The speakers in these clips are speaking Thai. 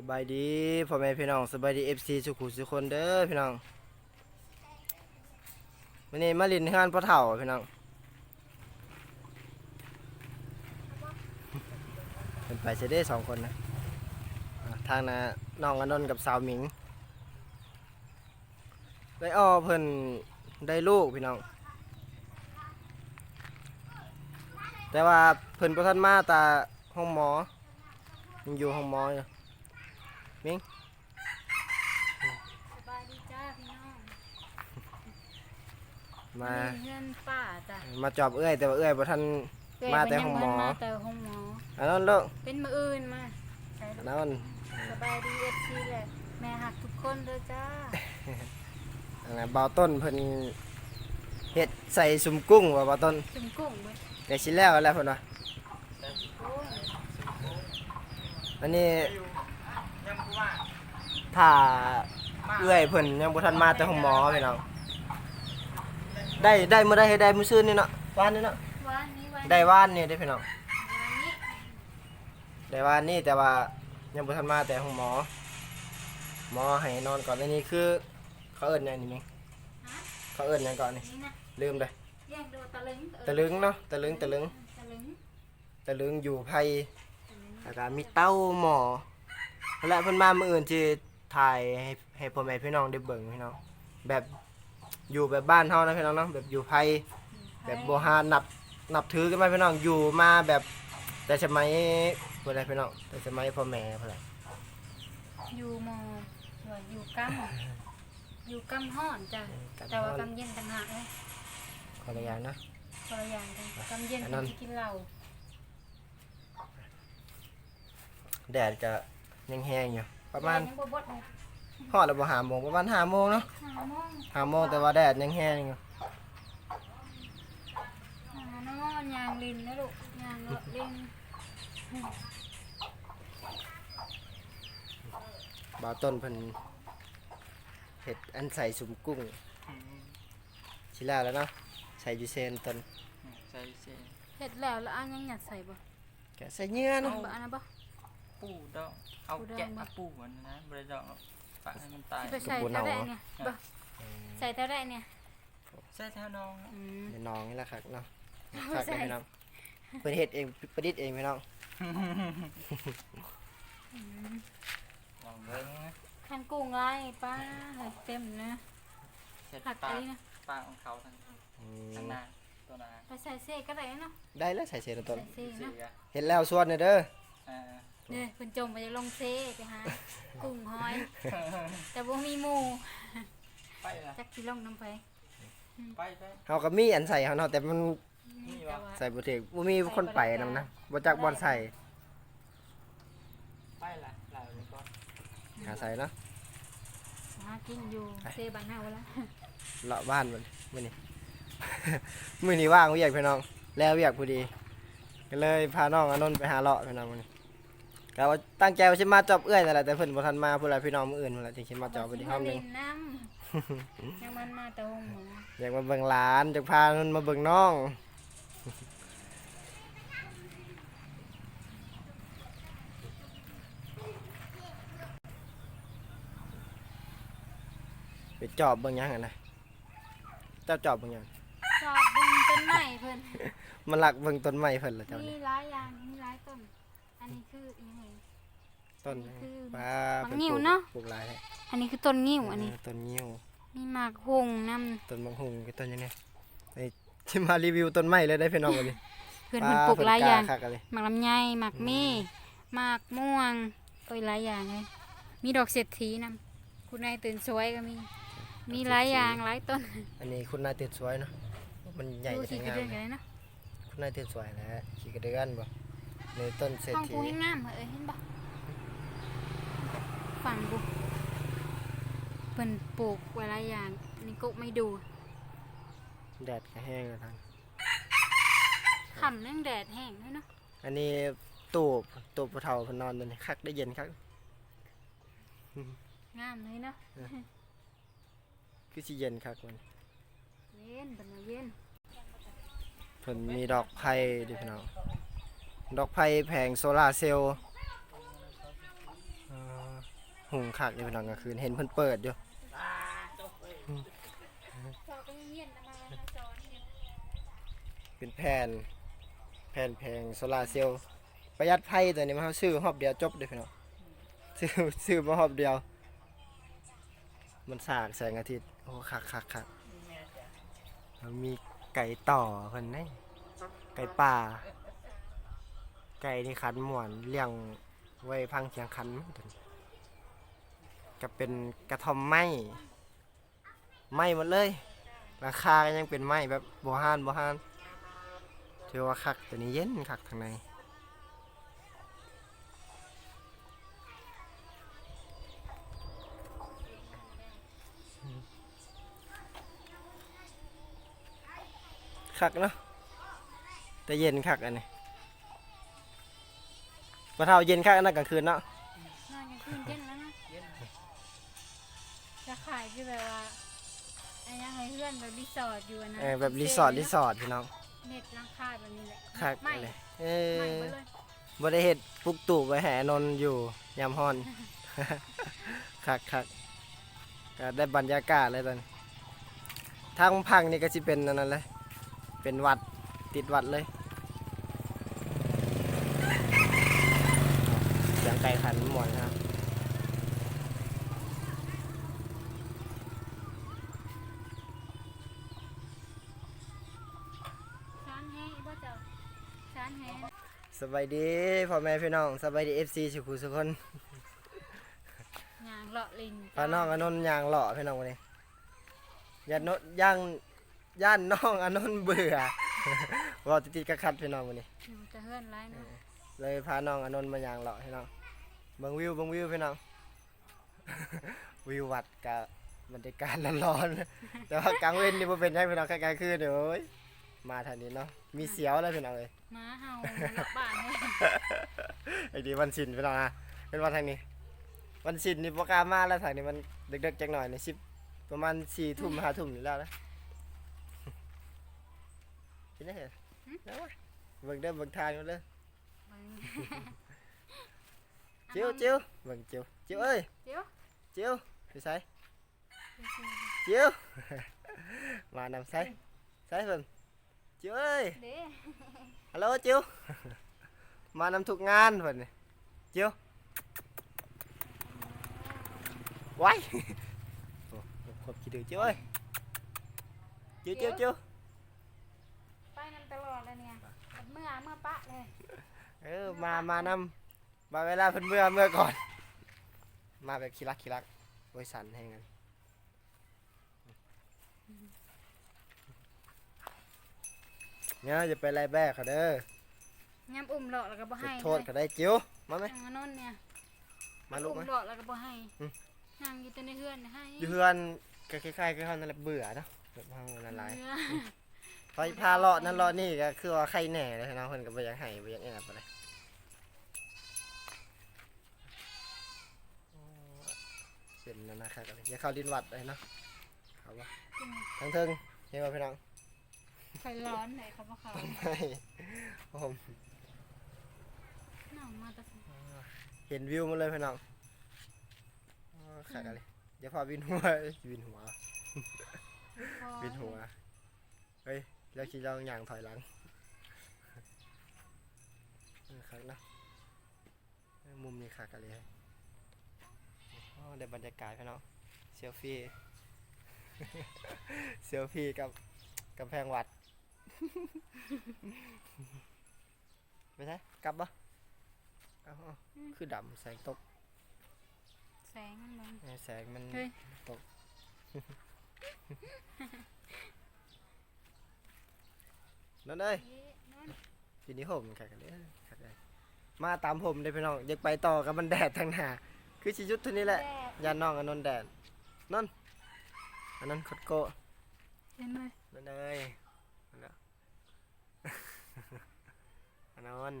สบายดีพ่อแม่พี่น้องสบายดีเอฟซีสุขุสุคนเด้อพี่น้องวันนี้มาลินเฮือนพ่อเฒ่าพี่น้องเป็นไปเสยเด้สองคนนะทางนะน้องอนนท์กับสาวหมิง ได้อ้อเพิ่นได้ลูกพี่น้อง แต่ว่าเพิ่นบ่ทันมาตาห้องหมอยังอยู่ห้องหมออยู่ สบายดีจ้าพี่น้องมาเพื่อนป้าจ้ะมาจอบเอื้อย แต่ว่าเอื้อยบ่ทันมาแต่ห้องหมอมาแต่ห้องหมออันนั้นลูกเป็นมืออื่นมาใช่อันลูกนั้นสบายดีเอฟซีแหละแม่หักทุกคนเลยจ้าอันนั้นเบาต้นเพิ่นเฮ็ดใส่สุ่มกุ้งว่าเบาต้นจุ่มกุ้งเว้ยแต่สิแล้วแล้วเพิ่นว่าโอ้ยอันนี้ ถ้าเอื้อยเพิ่นยังบ่ทันมาแต่ห้องหมอพี่น้องได้ได้มื้อใดให้ได้มื้อซื่นนี่เนาะวานนี่เนาะวันนี้วันได้วานนี่เด้อพี่น้องวันนี้ได้วานนี่แต่ว่ายังบ่ทันมาแต่ห้องหมอ หมอให้นอนก่อนอันนี้คือ เขาเอิ้นหยังนี่แม่งฮะเขาเอิ้นหยังก่อนนี่นี่นะลืมเลยแย่งดูตะลึงเออตะลึงเนาะตะลึงตะลึงตะลึงตะลึงอยู่ไผตะลึง แล้วก็มีเต้าหมอและเพิ่นมามื้ออื่นสิ ถ่ายให้ให้พ่อแม่พี่น้องได้เบิ่งพี่น้องแบบอยู่แบบบ้านเฮานะพี่น้องเนาะแบบอยู่ไผแบบบ่ฮานับนับถือกันมาพี่น้องอยู่มาแบบแต่สมัยบ่ได้พี่น้องแต่สมัยพ่อแม่พุ่นแหละอยู่หมอหัวอยู่กำอยู่กำห้อนจ้ะแต่ว่ากำเย็นต่างหากเลยขออนุญาตนะคนละอย่างกันกำเย็นอันนั้นที่กินเหล้าแดดก็ยังแห้งอยู่ ประมาณยังบ่บดเลยฮอดแล้วบ่5โมงประมาณ5โมงเนาะหาโมง5โมงแต่ว่าแดดยังแห้งอยู่หานอนยางลินนะลูกยางเลาะลินบ่าวต้นเพิ่นเฮ็ดอันใส่สุ่มกุ้งสิแล้วแล้วเนาะใส่อยู่เซนต้นใส่เสเฮ็ดแล้วแล้วอันยังหยัดใส่บ่แกะใส่เนื้อเอาเนาะบ่อันนั้นบ่ ปูดอกเอาปูดอกแกะมามาปูมันนะบริดอกหรอกฝากให้มันตายสิไปใส่เท่าใดเนี่ยบ่ใส่เท่าใดเนี่ยใส่แถวน้องอืมเดี๋ยวน้องนี่แหละครับเนาะเอาฝากใส่ไว้พี่น้องเพิ่นเฮ็ดเองประดิษฐ์เองพี่น้องลองเบิ้งนะคันกุ้งลายป้าให้เต็มนะเสร็จผักปาไอ้กนะปากของเขาทั้งอืมทั้งหน้าตัวหน้าไปใส่เสกก็ได้เนาะได้แล้วใส่เซนต้นใส่เสสีเนาะอะเฮ็ดแล้วส่วนเนี่ยเด้ออ่า เด้อเพิ่นจมไปจะลงเซไปหากุ้งหอย แต่บ่มีหมู่ไปละจักสิลงน้ำไปไปไปเฮาก็มีอันใส่เฮาเนาะแต่มันนี่แต่วะว่าใส่บ่ถึกบ่มีคนไปนำนะบ่จักบ่อนใส่ไปละหลายเลยก็หาใส่เนาะหากินอยู่เซบ้านเฮาแล้วเลาะบ้านมันมื้อนี้มื้อนี้ว่างเวียกพี่น้อง แล้วเวียกพอดี ก็เลยพาน้องอานนท์ไปหาเลาะพี่น้องมื้อนี้ ก็ว่าตั้งใจว่าสิมาจอบเอื้อยนั่นแหละแต่เพิ่นบ่ทันมาพุ่นล่ะพี่น้องมื้ออื่นพุ่นล่ะที่สิมาจอบพอดีเฮานึงบ่สิมเล่นน้ำยังมันมาแต่ห้องหมออยากมาเบิ่งหลานจะพามันมาเบิ่งน้อง ไปจอบเบิ่งหยังกันนะเจ้าจอบเบิ่งหยังชอบเบิ่งต้นไม้เพิ่นมันหลักเบิ่งต้นไม้เพิ่นละเจ้ามีนี่หลายอย่างมีหลายต้น อันนี้คืออีหยังต้นหยังคือป้าบักเพิ่นงิ้ปวลูกเนาะปลูกหลายแท้อันนี้คือต้นงิ้วอันนี้ เต้นงิ้วมีหมากหงนำต้นบางหุงกับต้นหยังไงไอ้ที่มารีวิวต้นไม้เลยได้พี่น้องวันนี้เพิ่นเพิ่นปลูกหลายอย่าง คักๆเลยหมากลำไยหมากมีหมากม่วงโอ้ยหลายอย่างเลย มีดอกเศรษฐีนำคุณนายตื่นสวยก็มี มีหลายอย่างหลายต้นอันนี้คุณนายเตือนสวยเนาะมันใหญ่ดูจะสิกงาระมเดือนกันเลยเนาะคุณนายเตือนสวยแหล้วขี่กระเดือนบ่ ในต้นเศรษห้องฐีกูให้งามเหรอเอ้ยเห็นปะฝั่งกูเพิ่นปลูกไว้หลายอย่างอันนี้ก็ไม่ดูแดดก็แห้งแล้วท่านขำเรื่องแดดแห้งด้วยเนาะอันนี้ตู้ตู้ผู้เฒ่าเพนนอนตัวนี้คักได้เย็นคักงามเลยเนาะคือสิเย็นคักมันเย็นเป็นมาเย็น เพิ่นมีดอกไผ่ดิพี่น้อง ดอกไผ่แผงโซลาเซลล์หุงคักอยู่พี่น้องกลางคืนเห็นเพิ่นเปิดอยู่เป็นแผ่นแผ่นแพงโซลาเซลล์ประหยัดไฟตัวนี้มาเฮาซื้อรอบเดียวจบเด้อพี่น้องซื้อซื้อมารอบเดียว มันสากแสงอาทิตย์โอ้คักคักคักมีไก่ต่อเพิ่นนี่ไก่ป่า ไก่ที่ขันหมวนเลี้ยงไว้พังเคียงขันก็เป็นกระท่อมไม้ไม้หมดเลยราคาก็ยังเป็นไม้แบบโบฮานโบฮานถือว่าคักตัวนี้เย็นคักทางในคักเนาะแต่เย็นคักอันนี้ มาเท่าเย็นคักอันนั้นกลางคืนเนาะนอนกลางคืนเย็นแล้วนะจะขายคือแบบว่าไอ้ยังให้เพื่อนแบบรีสอร์ทอยู่อะนะเออแบบรีสอร์ทรีสอร์ทพี่น้องเน็ตราคาแบบนี้แหละคักไม่เลยเอไม่อเบิดเลยบ่ได้เฮ็ดปลุกตู่ไว้แห่นนท์อยู่ยามฮ้อนคักคักก็ได้บรรยากาศเลยตอนนี้ทางพังนี่ก็สิเป็นอันนั้นเลยเป็นวัดติดวัดเลยเสียง ไก่ขันหมวนครับช้านแห้งบ่เจ้าช้านแห้งสบายดีพ่อแม่พี่น้องสบายดี FC สุขุสุคนยางเลาะลิงพาน้องอนนท์ยางหล่อพี่น้องวันนี้ย่านนย่างย่านน้องอนนท์เบื่อว่าติดๆกระคัดพี่น้องวันนี้อยู่จะเฮือนไรเนาะเลยพาน้องอนนท์มายางเลาะให้น้อง เบิ่งวิวเบิ่งวิวพี่น้อง วิววัดกับบรรยากาศร้อนๆแต่ว่ากลางเว้นนี่บ่เป็นไงพี่น้องกลางคืนเดี๋ยวโอ้ยมาทางนี้เนาะมีเสียวแล้วพี่น้องเอ้ยหม้าเห่าเลาะบ้านเลยไอ้ดีวันศิลป์พี่น้องนะเป็นวันทางนี้ วันศิลป์นี่บ่กล้ามาแล้วทางนี้มันดึกๆจักหน่อยนี่สิบประมาณ4ทุ่ม5ทุ่มนี่แล้วนะกินได้เหรอเอาวะเบิ่งเด้อเบิ่งทางอยู่เด้อ เบิ่งจิ๋วจิ๋วเบิ่งจิ๋วจิ๋วเอ้ยเดี๋ยวจิ๋วพี่ไสจิ๋วมานำไสไสเพิ่นจิ๋วเอ้ยเด้ฮัลโหลจิ๋วมานำทุกงานเพิ่นนี่จิ๋วไว้โอ้ขอบคิดถึงจิ๋วเอ้ยจิ๋วจิ๋วจิ๋วไปนำตลอดเลยเนี่ยเมื่อเมื่อปะเลยเออมามานำ มาเวลาเพิ่นเมื่อเมื่อก่อน มาแบบขี้รักขี้รักโอ้ยสันให้กันเนี่ยอย่าไปไล่แบกเขาเด้อย้ำอุ้มเลาะแล้วก็บ่ให้โทษเขาได้จิ้วมาไหมทางนนเนี่ยมาลูกไหม อุ้มเลาะแล้วก็บ่ให้อืม นั่งอยู่แต่ในเฮือนน่ะให้อยู่เพื่อนก็คล้ายๆคือเขานั่นแหละเบื่อเนาะแบบเขานั่นหลายเบื่อพอพาเลาะนั่นเลาะนี่ก็คือว่าใครแหน่เลยเนาะเพิ่นก็บ่อยากให้บ่อยากแอบไปเลยเป็ นนั่นนะครับอย่าเข้าดินวัดเลยเนาะเขาว่าทั้งเทิงเห็นว่าพี่น้องไฟร้อนไหนเขาบ่เขาไม่ผมน้องมาแตะเห็นวิวหมันเลยพี่น้องอ๋อขาดอะไรเดี๋ยวพอวินหัววินหัววินหัวเฮ้ยแล้วคิดลองอย่างถอยหลังเออคักนะเออมุมนี้คักกันเลยอ๋อ ได้บรรยากาศพี่น้องเซลฟี่เซลฟี่กับกำแพงวัด ไม่ใช่กลับปะเอาเอาคือดำแสงตก แสงมันลงเออแสงมันเฮ้ย ตก นั่นเลยเอ๊ะนั่นทีนี้ผมแข่งกันเลยแข่งกันมาตามผมเลยพี่น้องอยากไปต่อกับมันแดดทางหน้า คือชิยุทธเท่านี้แหละแดดยานน้องอนนท์แดดนั่นอันนั้นคดโกะเห็นไหมนั่นเลยนั่นแหละอันนั้น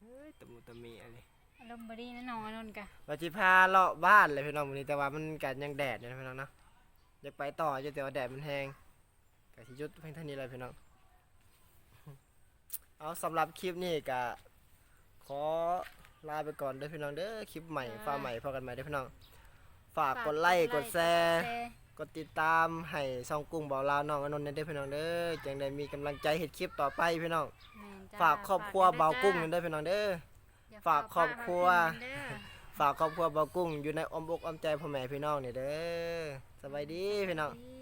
เฮ้ยตะมูตะมีอะไรอารมณ์บดีนะน้องอนนท์กะเราจะพาเลาะบ้านเลยพี่น้องวันนี้แต่ว่ามันกันยังแดดอยู่นะพี่น้องเนาะอยากไปต่ออยู่แต่ว่าแดดมันแห้งกะชิยุทธเพียงเท่านี้เลยพี่น้องเอาสำหรับคลิปนี้กะขอ ลาไปก่อนเด้อพี่น้องเด้อคลิปใหม่ฟ้าใหม่พอกันใหม่เด้อพี่น้อง ฝากกดไลค์กดแชร์กดติดตามให้ช่องกุ้งเบาลาวน้องอนนท์เด้อพี่น้องเด้อจังได้มีกำลังใจเฮ็ดคลิปต่อไปพี่น้อง แม่นจ้ฝากครอบครัวเบากุ้งเด้อพี่น้องเด้ออย่ฝากครอบครัว ฝากเด้อ ฝากครอบครัวเบากุ้งอยู่ในอ้อมอกอ้อมใจพ่อแม่พี่น้องนี่เด้อสบายดีพี่น้อง ดี